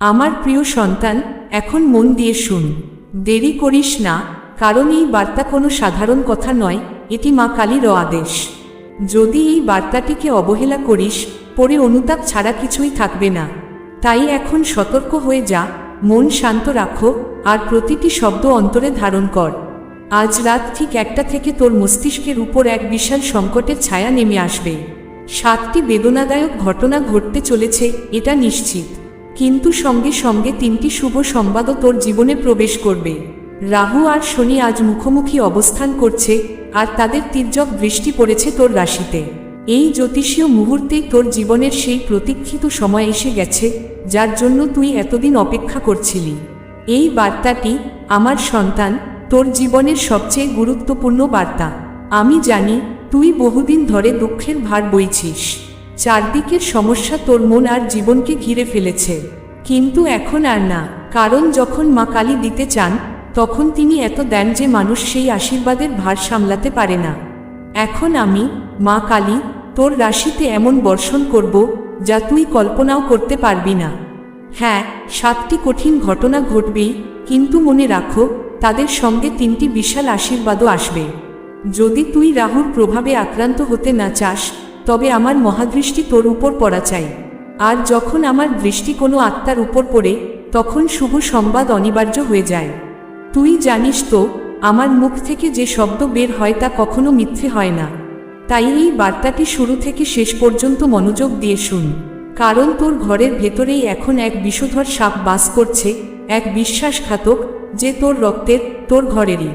আমার প্রিয় সন্তান, এখন মন দিয়ে শুন। দেরি করিস না, কারণ এই বার্তা কোনো সাধারণ কথা নয়, এটি মা কালীর আদেশ। যদি এই বার্তাটিকে অবহেলা করিস, পরে অনুতাপ ছাড়া কিছুই থাকবে না। তাই এখন সতর্ক হয়ে যা, মন শান্ত রাখো, আর প্রতিটি শব্দ অন্তরে ধারণ কর। আজ রাত ঠিক একটা থেকে তোর মস্তিষ্কের উপর এক বিশাল সংকটের ছায়া নেমে আসবে। সাতটি বেদনাদায়ক ঘটনা ঘটতে চলেছে, এটা নিশ্চিত। কিন্তু সঙ্গে সঙ্গে তিনটি শুভ সংবাদও তোর জীবনে প্রবেশ করবে। রাহু আর শনি আজ মুখোমুখি অবস্থান করছে, আর তাদের তির্যক দৃষ্টি পড়েছে তোর রাশিতে। এই জ্যোতিষীয় মুহূর্তেই তোর জীবনের সেই প্রতীক্ষিত সময় এসে গেছে, যার জন্য তুই এতদিন অপেক্ষা করছিলি। এই বার্তাটি আমার সন্তান, তোর জীবনের সবচেয়ে গুরুত্বপূর্ণ বার্তা। আমি জানি, তুই বহুদিন ধরে দুঃখের ভার বইছিস। চারদিকের সমস্যা তোর মন আর জীবনকে ঘিরে ফেলেছে। কিন্তু এখন আর না, কারণ যখন মা কালী দিতে চান, তখন তিনি এত দেন যে মানুষ সেই আশীর্বাদের ভার সামলাতে পারে না। এখন আমি, মা কালী, তোর রাশিতে এমন বর্ষণ করব, যা তুই কল্পনাও করতে পারবি না। হ্যাঁ সাতটি কঠিন ঘটনা ঘটবেই, কিন্তু মনে রাখো, তাদের সঙ্গে তিনটি বিশাল আশীর্বাদও আসবে। যদি তুই রাহুর প্রভাবে আক্রান্ত হতে না চাস তবে আমার মহাদৃষ্টি তোর উপর পড়া চাই। আর যখন আমার দৃষ্টি কোনো আত্মার উপর পড়ে, তখন শুভ সংবাদ অনিবার্য হয়ে যায়। তুই জানিস তো, আমার মুখ থেকে যে শব্দ বের হয় তা কখনো মিথ্যে হয় না। তাই এই বার্তাটি শুরু থেকে শেষ পর্যন্ত মনোযোগ দিয়ে শুন। কারণ তোর ঘরের ভেতরেই এখন এক বিষধর সাপ বাস করছে, এক বিশ্বাসঘাতক যে তোর রক্তের, তোর ঘরেরই।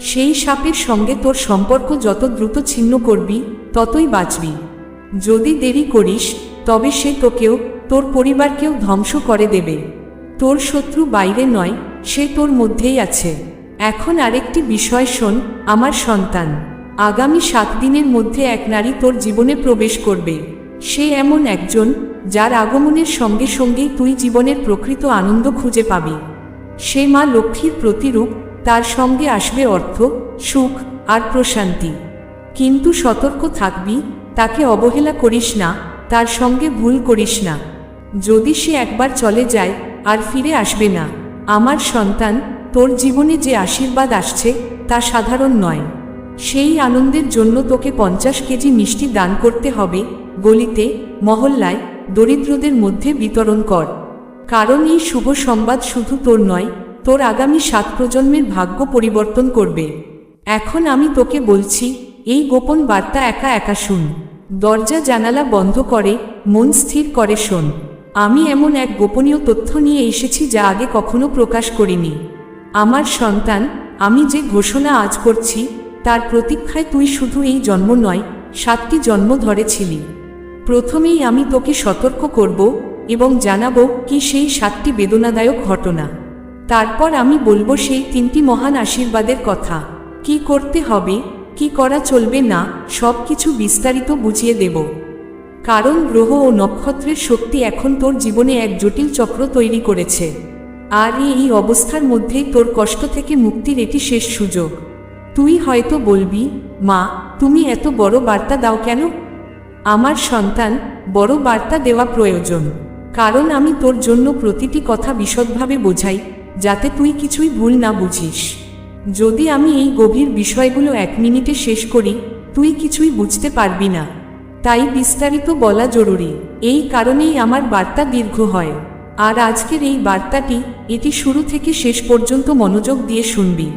সেই সাপের সঙ্গে তোর সম্পর্ক যত দ্রুত ছিন্ন করবি, ততই বাঁচবি। যদি দেরি করিস, তবে সে তোকেও, তোর পরিবারকেও ধ্বংস করে দেবে। তোর শত্রু বাইরে নয়, সে তোর মধ্যেই আছে। এখন আরেকটি বিষয় শোন, আমার সন্তান। আগামী সাত দিনের মধ্যে এক নারী তোর জীবনে প্রবেশ করবে। সে এমন একজন, যার আগমনের সঙ্গে সঙ্গেই তুই জীবনের প্রকৃত আনন্দ খুঁজে পাবি। সে মা লক্ষ্মীর প্রতিরূপ, তার সঙ্গে আসবে অর্থ, সুখ, আর প্রশান্তি। কিন্তু সতর্ক থাকবি তাকে অবহেলা করিস না, তার সঙ্গে ভুল করিস না। যদি সে একবার চলে যায়, আর ফিরে আসবে না, আমার সন্তান তোর জীবনে যে আশীর্বাদ আসছে, তা সাধারণ নয়। সেই আনন্দের জন্য তোকে পঞ্চাশ কেজি মিষ্টি দান করতে হবে, গলিতে, মহল্লায়, দরিদ্রদের মধ্যে বিতরণ কর। কারণ এই শুভ সংবাদ শুধু তোর নয়, তোর আগামী সাত প্রজন্মের ভাগ্য পরিবর্তন করবে। এখন আমি তোকে বলছি এই গোপন বার্তা একা একা শুন। দরজা জানালা বন্ধ করে, মন স্থির করে শোন। আমি এমন এক গোপনীয় তথ্য নিয়ে এসেছি যা আগে কখনো প্রকাশ করিনি। আমার সন্তান, আমি যে ঘোষণা আজ করছি, তার প্রতীক্ষায় তুই শুধু এই জন্ম নয়, সাতটি জন্ম ধরেছিলি প্রথমেই আমি তোকে সতর্ক করব এবং জানাব কি সেই সাতটি বেদনাদায়ক ঘটনা। তারপর আমি বলব সেই তিনটি মহান আশীর্বাদের কথা। কি করতে হবে কি করা চলবে না, সব কিছু বিস্তারিত বুঝিয়ে দেব। কারণ গ্রহ ও নক্ষত্রের শক্তি এখন তোর জীবনে এক জটিল চক্র তৈরি করেছে। আর এই অবস্থার মধ্যেই তোর কষ্ট থেকে মুক্তির এটি শেষ সুযোগ। তুই হয়তো বলবি, মা, তুমি এত বড় বার্তা দাও কেন? আমার সন্তান, বড় বার্তা দেওয়া প্রয়োজন। কারণ আমি তোর জন্য প্রতিটি কথা বিশদভাবে বোঝাই, যাতে তুই কিছুই ভুল না বুঝিস। যদি আমি এই গভীর বিষয়গুলো এক মিনিটে শেষ করি, তুই কিছুই বুঝতে পারবি না। তাই বিস্তারিত বলা জরুরি, এই কারণেই আমার বার্তা দীর্ঘ হয়। আর আজকের এই বার্তাটি, এটি শুরু থেকে শেষ পর্যন্ত মনোযোগ দিয়ে শুনবি।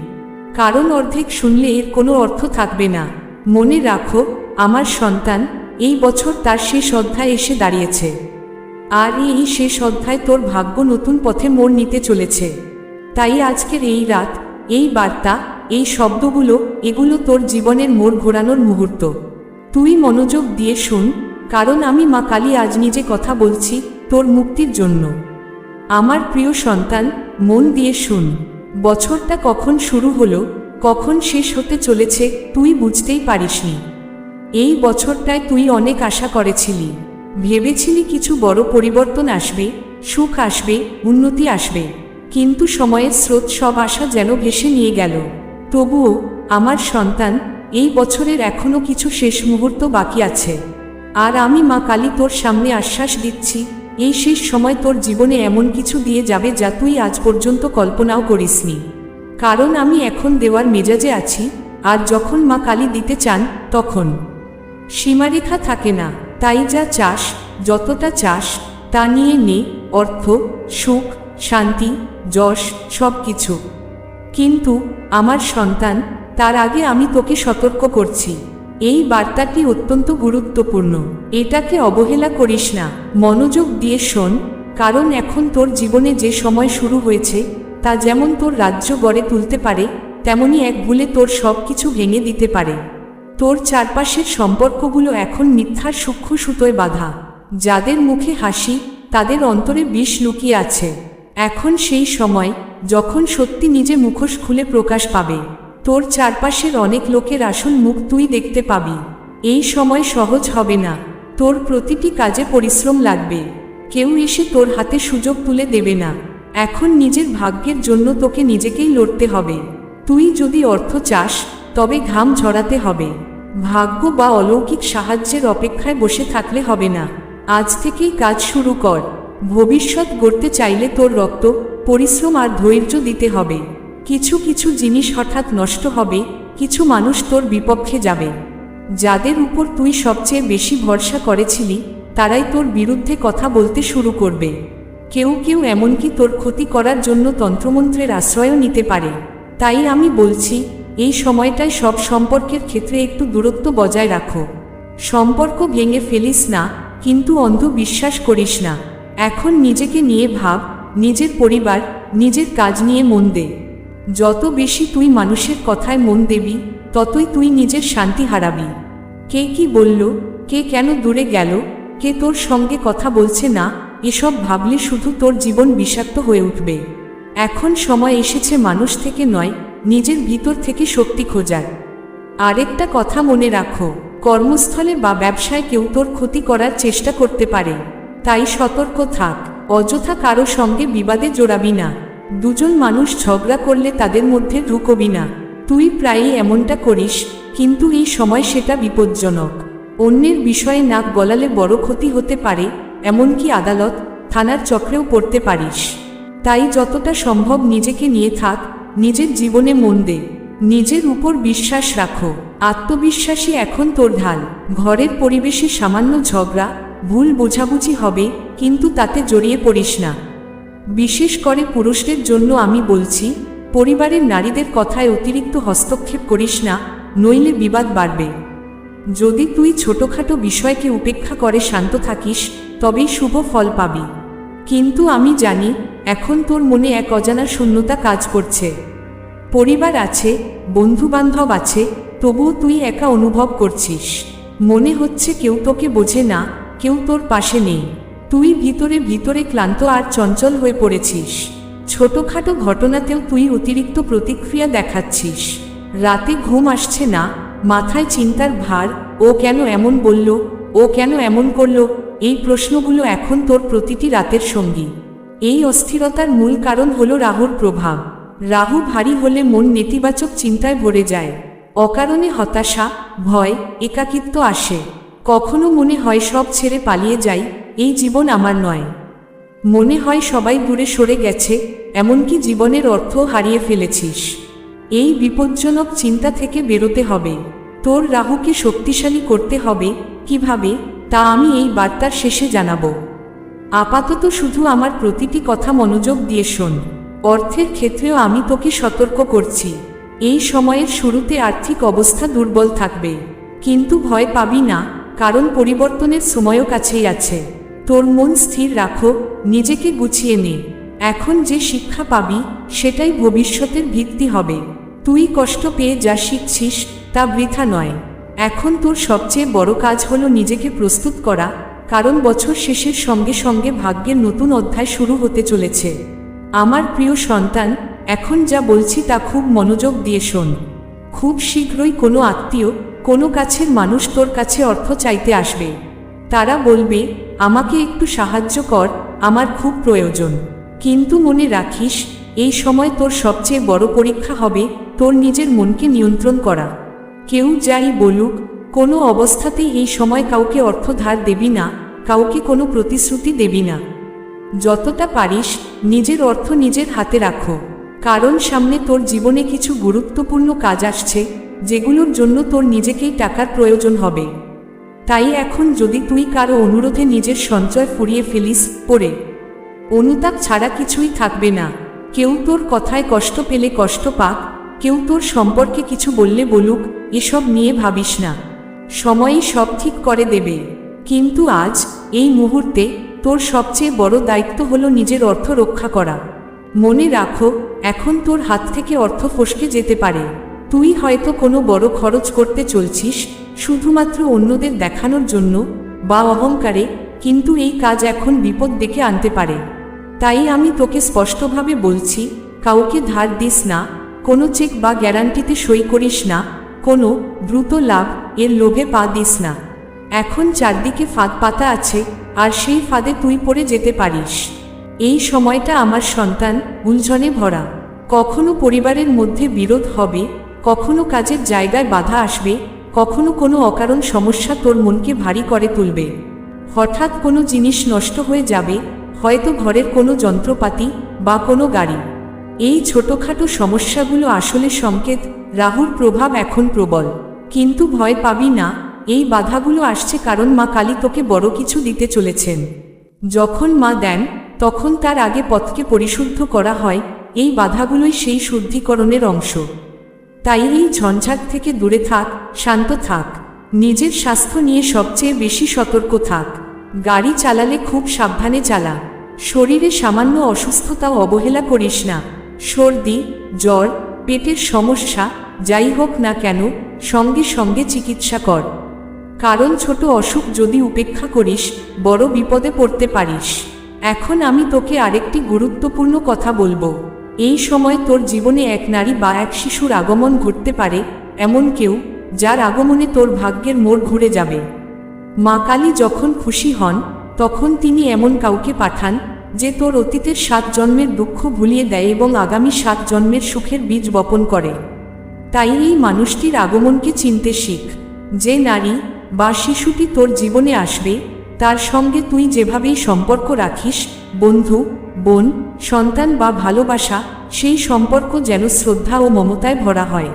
কারণ অর্ধেক শুনলে এর কোনো অর্থ থাকবে না। মনে রাখো, আমার সন্তান, এই বছর তার শেষ অধ্যায় এসে দাঁড়িয়েছে। আর এই শেষ অধ্যায় তোর ভাগ্য নতুন পথে মোড় নিতে চলেছে। তাই আজকের এই রাত এই বার্তা, এই শব্দগুলো, এগুলো তোর জীবনের মোড় ঘোরানোর মুহূর্ত। তুই মনোযোগ দিয়ে শুন, কারণ আমি মা কালী আজ নিজে কথা বলছি তোর মুক্তির জন্য। আমার প্রিয় সন্তান, মন দিয়ে শুন। বছরটা কখন শুরু হলো, কখন শেষ হতে চলেছে, তুই বুঝতেই পারিসনি। এই বছরটায় তুই অনেক আশা করেছিলি। ভেবেছিলি কিছু বড় পরিবর্তন আসবে, সুখ আসবে, উন্নতি আসবে। কিন্তু সময়ের স্রোত সব আশা যেন ভেসে নিয়ে গেল। তবুও, আমার সন্তান, এই বছরের এখনও কিছু শেষ মুহূর্ত বাকি আছে। আর আমি মা কালী তোর সামনে আশ্বাস দিচ্ছি, এই শেষ সময় তোর জীবনে এমন কিছু দিয়ে যাবে যা তুই আজ পর্যন্ত কল্পনাও করিসনি। কারণ আমি এখন দেওয়ার মেজাজে আছি, আর যখন মা কালী দিতে চান, তখন। সীমারেখা থাকে না, তাই যা চাস, যতটা চাস, তা নিয়ে নে, অর্থ, সুখ শান্তি, যশ সব কিছু কিন্তু আমার সন্তান, তার আগে আমি তোকে সতর্ক করছি। এই বার্তাটি অত্যন্ত গুরুত্বপূর্ণ। এটাকে অবহেলা করিস না। মনোযোগ দিয়ে শোন, কারণ এখন তোর জীবনে যে সময় শুরু হয়েছে, তা যেমন তোর রাজ্য গড়ে তুলতে পারে, তেমনি এক ভুলে তোর সব কিছু ভেঙে দিতে পারে। তোর চারপাশের সম্পর্কগুলো এখন মিথ্যার সূক্ষ্ম সুতোয় বাঁধা। যাদের মুখে হাসি, তাদের অন্তরে বিষ লুকিয়ে আছে। এখন সেই সময়, যখন সত্যি নিজে মুখোশ খুলে প্রকাশ পাবে, তোর চারপাশের অনেক লোকের আসল মুখ তুই দেখতে পাবি। এই সময় সহজ হবে না, তোর প্রতিটি কাজে পরিশ্রম লাগবে। কেউ এসে তোর হাতে সুযোগ তুলে দেবে না। এখন নিজের ভাগ্যের জন্য তোকে নিজেকেই লড়তে হবে। তুই যদি অর্থ চাস, তবে ঘাম ঝরাতে হবে। ভাগ্য বা অলৌকিক সাহায্যের অপেক্ষায় বসে থাকলে হবে না। আজ থেকেই কাজ শুরু কর। ভবিষ্যৎ গড়তে চাইলে তোর রক্ত, পরিশ্রম আর ধৈর্য দিতে হবে। কিছু কিছু জিনিস হঠাৎ নষ্ট হবে, কিছু মানুষ তোর বিপক্ষে যাবে। যাদের উপর তুই সবচেয়ে বেশি ভরসা করেছিলি, তারাই তোর বিরুদ্ধে কথা বলতে শুরু করবে। কেউ কেউ এমনকি তোর ক্ষতি করার জন্য তন্ত্রমন্ত্রের আশ্রয়ও নিতে পারে। তাই আমি বলছি, এই সময়টায় সব সম্পর্কের ক্ষেত্রে একটু দূরত্ব বজায় রাখো। সম্পর্ক ভেঙে ফেলিস না, কিন্তু অন্ধ বিশ্বাস করিস না। এখন নিজেকে নিয়ে ভাব, নিজের পরিবার, নিজের কাজ নিয়ে মন দে। যত বেশি তুই মানুষের কথায় মন দেবি, ততই তুই নিজের শান্তি হারাবি। কে কি বলল, কে কেন দূরে গেল, কে তোর সঙ্গে কথা বলছে না, এসব ভাবলে শুধু তোর জীবন বিষাক্ত হয়ে উঠবে। এখন সময় এসেছে মানুষ থেকে নয়, নিজের ভিতর থেকে শক্তি খোঁজার। আরেকটা কথা মনে রাখো, কর্মস্থলে বা ব্যবসায় কেউ তোর ক্ষতি করার চেষ্টা করতে পারে। তাই সতর্ক থাক, অযথা কারও সঙ্গে বিবাদে জড়াবি না। দুজন মানুষ ঝগড়া করলে তাদের মধ্যে ঢুকবি না। তুই প্রায়ই এমনটা করিস, কিন্তু এই সময় সেটা বিপজ্জনক। অন্যের বিষয়ে নাক গলালে বড় ক্ষতি হতে পারে, এমনকি আদালত থানার চক্রেও পড়তে পারিস। তাই যতটা সম্ভব নিজেকে নিয়ে থাক, নিজের জীবনে মন দে। নিজের উপর বিশ্বাস রাখো। আত্মবিশ্বাসী এখন তোর ঢাল। ঘরের পরিবেশে সামান্য ঝগড়া ভুল বোঝাবুঝি হবে, কিন্তু তাতে জড়িয়ে পড়িস না। বিশেষ করে পুরুষদের জন্য আমি বলছি, পরিবারের নারীদের কথায় অতিরিক্ত হস্তক্ষেপ করিস না, নইলে বিবাদ বাড়বে। যদি তুই ছোটখাটো বিষয়কে উপেক্ষা করে শান্ত থাকিস, তবেই শুভ ফল পাবি। কিন্তু আমি জানি, এখন তোর মনে এক অজানা শূন্যতা কাজ করছে। পরিবার আছে, বন্ধুবান্ধব আছে, তবুও তুই একা অনুভব করছিস। মনে হচ্ছে কেউ তোকে বোঝে না কেউ তোর পাশে নেই। তুই ভিতরে ভিতরে ক্লান্ত আর চঞ্চল হয়ে পড়েছিস। ছোটখাটো ঘটনাতেও তুই অতিরিক্ত প্রতিক্রিয়া দেখাচ্ছিস। রাতে ঘুম আসছে না, মাথায় চিন্তার ভার, ও কেন এমন বলল, ও কেন এমন করল, এই প্রশ্নগুলো এখন তোর প্রতিটি রাতের সঙ্গী। এই অস্থিরতার মূল কারণ হল রাহুর প্রভাব। রাহু ভারী হলে মন নেতিবাচক চিন্তায় ভরে যায়। অকারণে হতাশা, ভয়, একাকিত্ব আসে। কখনো মনে হয় সব ছেড়ে পালিয়ে যাই, এই জীবন আমার নয়। মনে হয় সবাই দূরে সরে গেছে, এমনকি জীবনের অর্থ হারিয়ে ফেলেছিস। এই বিপজ্জনক চিন্তা থেকে বেরোতে হবে। তোর রাহুকে শক্তিশালী করতে হবে, কীভাবে, তা আমি এই বার্তার শেষে জানাব। আপাতত শুধু আমার প্রতিটি কথা মনোযোগ দিয়ে শোন। অর্থের ক্ষেত্রেও আমি তোকে সতর্ক করছি। এই সময়ের শুরুতে আর্থিক অবস্থা দুর্বল থাকবে। কিন্তু ভয় পাবি না কারণ পরিবর্তনের সময়ও কাছেই আছে। তোর মন স্থির রাখো, নিজেকে গুছিয়ে নে। এখন যে শিক্ষা পাবি, সেটাই ভবিষ্যতের ভিত্তি হবে। তুই কষ্ট পেয়ে যা শিখছিস, তা বৃথা নয়। এখন তোর সবচেয়ে বড় কাজ হলো নিজেকে প্রস্তুত করা, কারণ বছর শেষের সঙ্গে সঙ্গে ভাগ্যের নতুন অধ্যায় শুরু হতে চলেছে। আমার প্রিয় সন্তান, এখন যা বলছি তা খুব মনোযোগ দিয়ে শোন। খুব শীঘ্রই কোনো আত্মীয় কোনো কাছের মানুষ তোর কাছে অর্থ চাইতে আসবে। তারা বলবে, আমাকে একটু সাহায্য কর, আমার খুব প্রয়োজন। কিন্তু মনে রাখিস, এই সময় তোর সবচেয়ে বড় পরীক্ষা হবে তোর নিজের মনকে নিয়ন্ত্রণ করা। কেউ যাই বলুক, কোনো অবস্থাতেই এই সময় কাউকে অর্থ ধার দেবি না, কাউকে কোনো প্রতিশ্রুতি দেবি না। যতটা পারিস, নিজের অর্থ নিজের হাতে রাখো। কারণ সামনে তোর জীবনে কিছু গুরুত্বপূর্ণ কাজ আসছে যেগুলোর জন্য তোর নিজেকেই টাকার প্রয়োজন হবে। তাই এখন যদি তুই কারও অনুরোধে নিজের সঞ্চয় ফুরিয়ে ফেলিস, পড়ে। অনুতাপ ছাড়া কিছুই থাকবে না। কেউ তোর কথায় কষ্ট পেলে কষ্ট পাক, কেউ তোর সম্পর্কে কিছু বললে বলুক, এসব নিয়ে ভাবিস না। সময়ই সব ঠিক করে দেবে। কিন্তু আজ, এই মুহূর্তে, তোর সবচেয়ে বড় দায়িত্ব হলো নিজের অর্থ রক্ষা করা। মনে রাখো, এখন তোর হাত থেকে অর্থ ফসকে যেতে পারে। তুই হয়তো কোনো বড় খরচ করতে চলছিস, শুধুমাত্র অন্যদের দেখানোর জন্য বা অহংকারে, কিন্তু এই কাজ এখন বিপদ ডেকে আনতে পারে। তাই আমি তোকে স্পষ্টভাবে বলছি, কাউকে ধার দিস না, কোনো চেক বা গ্যারান্টিতে সই করিস না, কোনো দ্রুত লাভ এর লোভে পা দিস না। এখন চারদিকে ফাঁদ পাতা আছে, আর সেই ফাঁদে তুই পড়ে যেতে পারিস। এই সময়টা আমার সন্তান, উলঝনে ভরা। কখনো পরিবারের মধ্যে বিরোধ হবে কখনো কাজের জায়গায় বাধা আসবে, কখনো কোনো অকারণ সমস্যা তোর মনকে ভারী করে তুলবে। হঠাৎ কোনো জিনিস নষ্ট হয়ে যাবে, হয়তো ঘরের কোনো যন্ত্রপাতি বা কোনো গাড়ি। এই ছোটোখাটো সমস্যাগুলো আসলে সংকেত, রাহুর প্রভাব এখন প্রবল। কিন্তু ভয় পাবি না, এই বাধাগুলো আসছে কারণ মা কালী তোকে বড় কিছু দিতে চলেছেন। যখন মা দেন, তখন তার আগে পথকে পরিশুদ্ধ করা হয়, এই বাধাগুলোই সেই শুদ্ধিকরণের অংশ। তাই এই ঝঞ্ঝাট থেকে দূরে থাক, শান্ত থাক। নিজের স্বাস্থ্য নিয়ে সবচেয়ে বেশি সতর্ক থাক। গাড়ি চালালে খুব সাবধানে চালা। শরীরে সামান্য অসুস্থতাও অবহেলা করিস না। সর্দি, জ্বর, পেটের সমস্যা, যাই হোক না কেন, সঙ্গে সঙ্গে চিকিৎসা কর। কারণ ছোট অসুখ যদি উপেক্ষা করিস, বড় বিপদে পড়তে পারিস। এখন আমি তোকে আরেকটি গুরুত্বপূর্ণ কথা বলব। এই সময় তোর জীবনে এক নারী বা এক শিশুর আগমন ঘটতে পারে, এমন কেউ, যার আগমনে তোর ভাগ্যের মোড় ঘুরে যাবে। মা কালী যখন খুশি হন, তখন তিনি এমন কাউকে পাঠান, যে তোর অতীতের সাত জন্মের দুঃখ ভুলিয়ে দেয় এবং আগামী সাত জন্মের সুখের বীজ বপন করে। তাই এই মানুষটির আগমনকে চিনতে শিখ, যে নারী বা শিশুটি তোর জীবনে আসবে, তার সঙ্গে তুই যেভাবেই সম্পর্ক রাখিস, বন্ধু বোন, সন্তান বা ভালোবাসা, সেই সম্পর্ক যেন শ্রদ্ধা ও মমতায় ভরা হয়।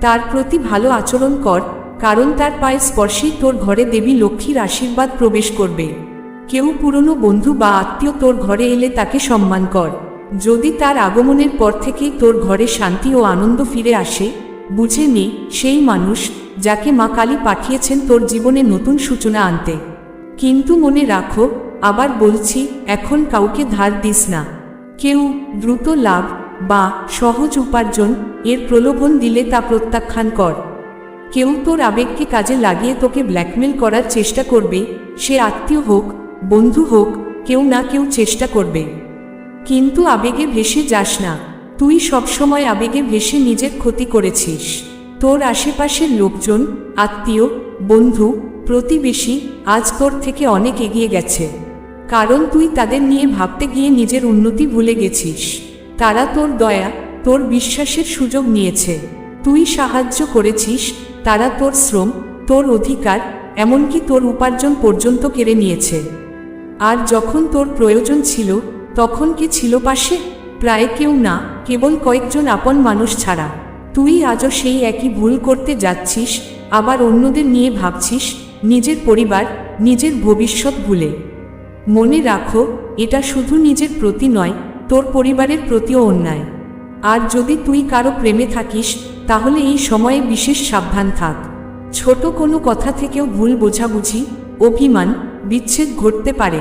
তার প্রতি ভালো আচরণ কর, কারণ তার পায়ের স্পর্শেই তোর ঘরে দেবী লক্ষ্মীর আশীর্বাদ প্রবেশ করবে। কেউ পুরনো বন্ধু বা আত্মীয় তোর ঘরে এলে তাকে সম্মান কর। যদি তার আগমনের পর থেকেই তোর ঘরে শান্তি ও আনন্দ ফিরে আসে, বুঝে নে, সেই মানুষ, যাকে মা কালী পাঠিয়েছেন তোর জীবনে নতুন সূচনা আনতে। কিন্তু মনে রাখো আবার বলছি, এখন কাউকে ধার দিস না। কেউ দ্রুত লাভ বা সহজ উপার্জন এর প্রলোভন দিলে তা প্রত্যাখ্যান কর। কেউ তোর আবেগকে কাজে লাগিয়ে তোকে ব্ল্যাকমেল করার চেষ্টা করবে, সে আত্মীয় হোক, বন্ধু হোক, কেউ না কেউ চেষ্টা করবে। কিন্তু আবেগে ভেসে যাস না। তুই সবসময় আবেগে ভেসে নিজের ক্ষতি করেছিস। তোর আশেপাশের লোকজন, আত্মীয়, বন্ধু, প্রতিবেশী আজ তোর থেকে অনেক এগিয়ে গেছে। কারণ তুই তাদের নিয়ে ভাবতে গিয়ে নিজের উন্নতি ভুলে গেছিস। তারা তোর দয়া, তোর বিশ্বাসের সুযোগ নিয়েছে। তুই সাহায্য করেছিস, তারা তোর শ্রম, তোর অধিকার, এমনকি তোর উপার্জন পর্যন্ত কেড়ে নিয়েছে। আর যখন তোর প্রয়োজন ছিল, তখন কে ছিল পাশে? প্রায় কেউ না, কেবল কয়েকজন আপন মানুষ ছাড়া। তুই আজও সেই একই ভুল করতে যাচ্ছিস, আবার অন্যদের নিয়ে ভাবছিস, নিজের পরিবার, নিজের ভবিষ্যৎ ভুলে। মনে রাখো, এটা শুধু নিজের প্রতি নয়, তোর পরিবারের প্রতিও অন্যায়। আর যদি তুই কারও প্রেমে থাকিস, তাহলে এই সময়ে বিশেষ সাবধান থাক। ছোট কোনো কথা থেকেও ভুল বোঝাবুঝি, অভিমান, বিচ্ছেদ ঘটতে পারে।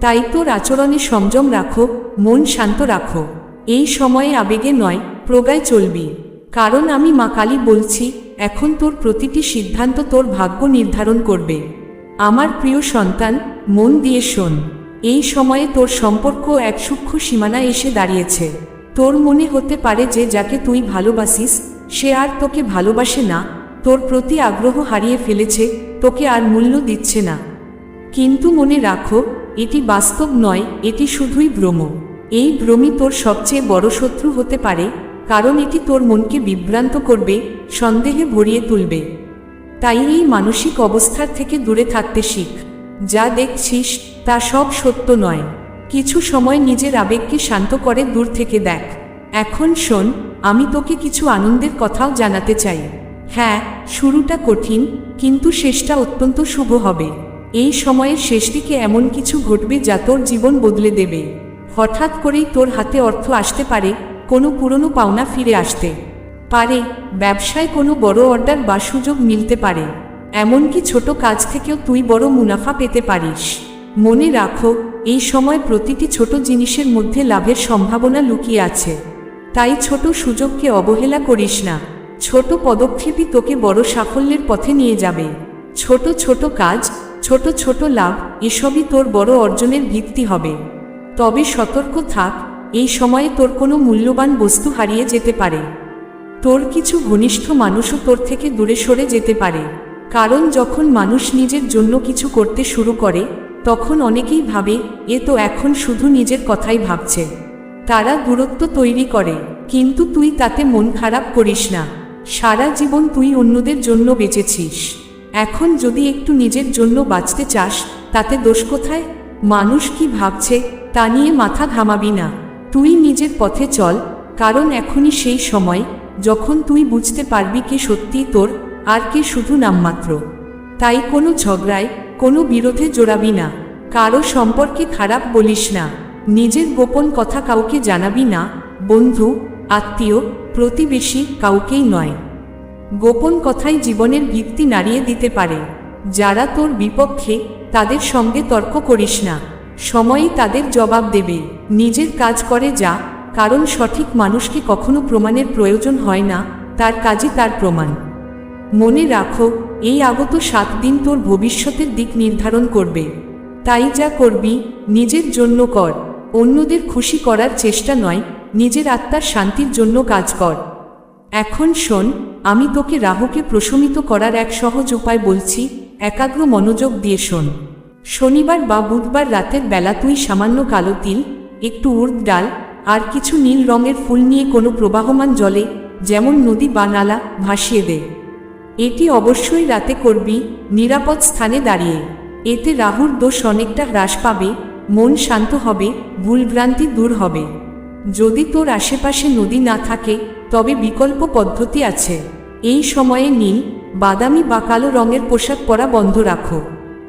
তাই তোর আচরণে সংযম রাখো, মন শান্ত রাখো। এই সময়ে আবেগে নয় প্রগায় চলবি। কারণ আমি মা কালী বলছি, এখন তোর প্রতিটি সিদ্ধান্ত তোর ভাগ্য নির্ধারণ করবে। আমার প্রিয় সন্তান, মন দিয়ে শোন। এই সময়ে তোর সম্পর্ক এক সূক্ষ্ম সীমানায় এসে দাঁড়িয়েছে। তোর মনে হতে পারে যে যাকে তুই ভালোবাসিস, সে আর তোকে ভালোবাসে না। তোর প্রতি আগ্রহ হারিয়ে ফেলেছে, তোকে আর মূল্য দিচ্ছে না। কিন্তু মনে রাখো, এটি বাস্তব নয়, এটি শুধুই ভ্রম। এই ভ্রমই তোর সবচেয়ে বড় শত্রু হতে পারে, কারণ এটি তোর মনকে বিভ্রান্ত করবে, সন্দেহে ভরিয়ে তুলবে। তাই এই মানসিক অবস্থার থেকে দূরে থাকতে শিখ। যা দেখছিস, তা সব সত্য নয়। কিছু সময় নিজের আবেগকে শান্ত করে দূর থেকে দেখ। এখন শোন, আমি তোকে কিছু আনন্দের কথাও জানাতে চাই। হ্যাঁ শুরুটা কঠিন, কিন্তু শেষটা অত্যন্ত শুভ হবে। এই সময়ের শেষ দিকে এমন কিছু ঘটবে যা তোর জীবন বদলে দেবে। হঠাৎ করেই তোর হাতে অর্থ আসতে পারে কোনো পুরনো পাওনা ফিরে আসতে। পারে, ব্যবসায় কোনো বড় অর্ডার বা সুযোগ মিলতে পারে। এমনকি ছোট কাজ থেকেও তুই বড় মুনাফা পেতে পারিস। মনে রাখো, এই সময় প্রতিটি ছোট জিনিসের মধ্যে লাভের সম্ভাবনা লুকিয়ে আছে। তাই ছোট সুযোগকে অবহেলা করিস না। ছোট পদক্ষেপই তোকে বড় সাফল্যের পথে নিয়ে যাবে। ছোট ছোট কাজ, ছোট ছোট লাভ, এসবই তোর বড় অর্জনের ভিত্তি হবে। তবে সতর্ক থাক, এই সময়ে তোর কোনো মূল্যবান বস্তু হারিয়ে যেতে পারে। তোর কিছু ঘনিষ্ঠ মানুষও তোর থেকে দূরে সরে যেতে পারে। কারণ যখন মানুষ নিজের জন্য কিছু করতে শুরু করে, তখন অনেকেই ভাবে, এ তো এখন শুধু নিজের কথাই ভাবছে। তারা দূরত্ব তৈরি করে, কিন্তু তুই তাতে মন খারাপ করিস না। সারা জীবন তুই অন্যদের জন্য বেঁচেছিস। এখন যদি একটু নিজের জন্য বাঁচতে চাস, তাতে দোষ কোথায়? মানুষ কি ভাবছে, তা নিয়ে মাথা ঘামাবি না। তুই নিজের পথে চল, কারণ এখনই সেই সময় যখন তুই বুঝতে পারবি কে সত্যিই তোর, আর কে শুধু নামমাত্র। তাই কোনো ঝগড়ায়, কোনো বিরোধে জোড়াবি না। কারও সম্পর্কে খারাপ বলিস না। নিজের গোপন কথা কাউকে জানাবি না। বন্ধু, আত্মীয়, প্রতিবেশী কাউকেই নয়। গোপন কথাই জীবনের ভিত্তি নাড়িয়ে দিতে পারে। যারা তোর বিপক্ষে, তাদের সঙ্গে তর্ক করিস না। সময়ই তাদের জবাব দেবে। নিজের কাজ করে যা কারণ সঠিক মানুষকে কখনো প্রমাণের প্রয়োজন হয় না, তার কাজই তার প্রমাণ। মনে রাখো, এই আগত সাত দিন তোর ভবিষ্যতের দিক নির্ধারণ করবে। তাই যা করবি, নিজের জন্য কর। অন্যদের খুশি করার চেষ্টা নয়, নিজের আত্মার শান্তির জন্য কাজ কর। এখন শোন, আমি তোকে রাহুকে প্রশমিত করার এক সহজ উপায় বলছি, একাগ্র মনোযোগ দিয়ে শোন। শনিবার বা বুধবার রাতের বেলা তুই সামান্য কালো তিল, একটু উর্দ ডাল আর কিছু নীল রঙের ফুল নিয়ে কোনো প্রবাহমান জলে, যেমন নদী বা নালা, ভাসিয়ে দে এটি অবশ্যই রাতে করবি, নিরাপদ স্থানে দাঁড়িয়ে। এতে রাহুর দোষ অনেকটা হ্রাস পাবে, মন শান্ত হবে, ভুলভ্রান্তি দূর হবে। যদি তোর আশেপাশে নদী না থাকে, তবে বিকল্প পদ্ধতি আছে। এই সময়ে নীল, বাদামি বা কালো রঙের পোশাক পরা বন্ধ রাখো।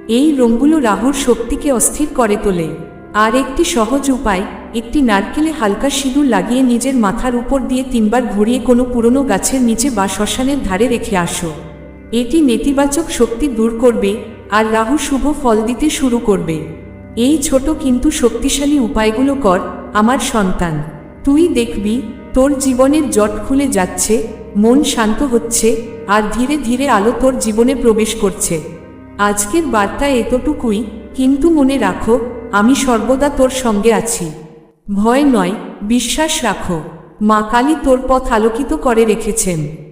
এই রঙগুলো রাহুর শক্তিকে অস্থির করে তোলে। আর একটি সহজ উপায়, একটি নারকেলে হালকা সিঁদুর লাগিয়ে নিজের মাথার উপর দিয়ে তিনবার ঘুরিয়ে কোনো পুরনো গাছের নিচে বা শ্মশানের ধারে রেখে আসো। এটি নেতিবাচক শক্তি দূর করবে আর রাহু শুভ ফল দিতে শুরু করবে। এই ছোট কিন্তু শক্তিশালী উপায়গুলো কর, আমার সন্তান। তুই দেখবি, তোর জীবনের জট খুলে যাচ্ছে, মন শান্ত হচ্ছে, আর ধীরে ধীরে আলো তোর জীবনে প্রবেশ করছে। আজকের বার্তা এতটুকুই, কিন্তু মনে রাখো আমি সর্বদা তোর সঙ্গে আছি। ভয় নয়, বিশ্বাস রাখো। মা কালী তোর পথ আলোকিত করে রেখেছেন।